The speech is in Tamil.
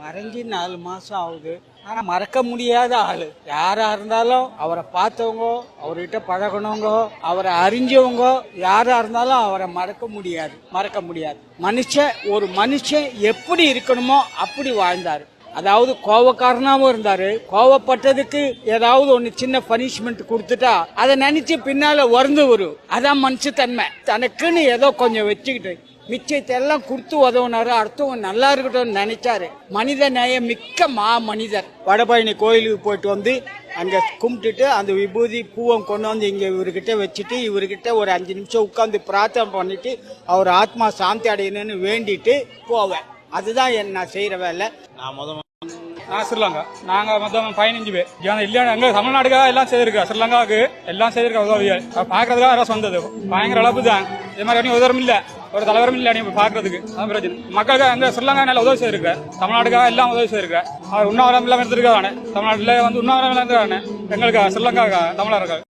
மறைஞ்சி நாலு மாதம் ஆகுது. ஆனால் மறக்க முடியாத ஆள். யாராக இருந்தாலும் அவரை பார்த்தவங்க அவர்கிட்ட பழகினவங்க அவரை அறிஞ்சவங்க யாராக இருந்தாலும் அவரை மறக்க முடியாது. மறக்க முடியாது. மனுஷன் ஒரு மனுஷன் எப்படி இருக்கணுமோ அப்படி வாழ்ந்தார். அதாவது கோவக்காரனாகவும் இருந்தார். கோவப்பட்டதுக்கு ஏதாவது ஒன்று சின்ன பனிஷ்மெண்ட் கொடுத்துட்டா அதை நினச்சி பின்னால் வருந்து வரும் அதான் மனுஷத்தன்மை. தனக்குன்னு ஏதோ கொஞ்சம் வச்சுக்கிட்டு மிச்சத்தை எல்லாம் கொடுத்து உதவுனாரு. அடுத்தவங்க நல்லா இருக்கட்டும்னு நினைச்சாரு. மனித நேயம் மிக்க மா மனிதர் வடபழனி கோயிலுக்கு போயிட்டு வந்து அங்க கும்பிட்டுட்டு அந்த விபூதி பூவம் கொண்டு வந்து இங்க இவர்கிட்ட வச்சுட்டு இவர்கிட்ட ஒரு அஞ்சு நிமிஷம் உட்காந்து பிரார்த்தனை பண்ணிட்டு அவர் ஆத்மா சாந்தி அடையணும்னு வேண்டிட்டு போவேன். அதுதான் என் நான் செய்யற வேலை. நான் முத நான் ஸ்ரீலங்கா. நாங்க மொத்தம் பதினஞ்சு பேர். ஏன்னா இல்லையா எங்க தமிழ்நாடுக்காக எல்லாம் செய்திருக்கா. ஸ்ரீலங்காவுக்கு எல்லாம் செய்திருக்கா உதவிகள் பாக்குறதுக்காக அரசு வந்தது. பயங்கர அளவு தான். இது மாதிரி உதவும் இல்ல ஒரு தலைவரும் இல்லை நீங்க பாக்குறதுக்கு அதான் பிரச்சனை மக்களுக்கு எங்கள் ஸ்ரீலங்கா நல்ல உதவி செய்திருக்க. தமிழ்நாடுக்காக எல்லாம் உதவி செய்திருக்க. அவர் உண்ணாவிரம் எல்லாம் இருந்திருக்காங்க தமிழ்நாட்டில் வந்து உண்ணாவிரம் இல்லாம இருந்திருக்காங்க எங்களுக்கு ஸ்ரீலங்கா தமிழர்கள்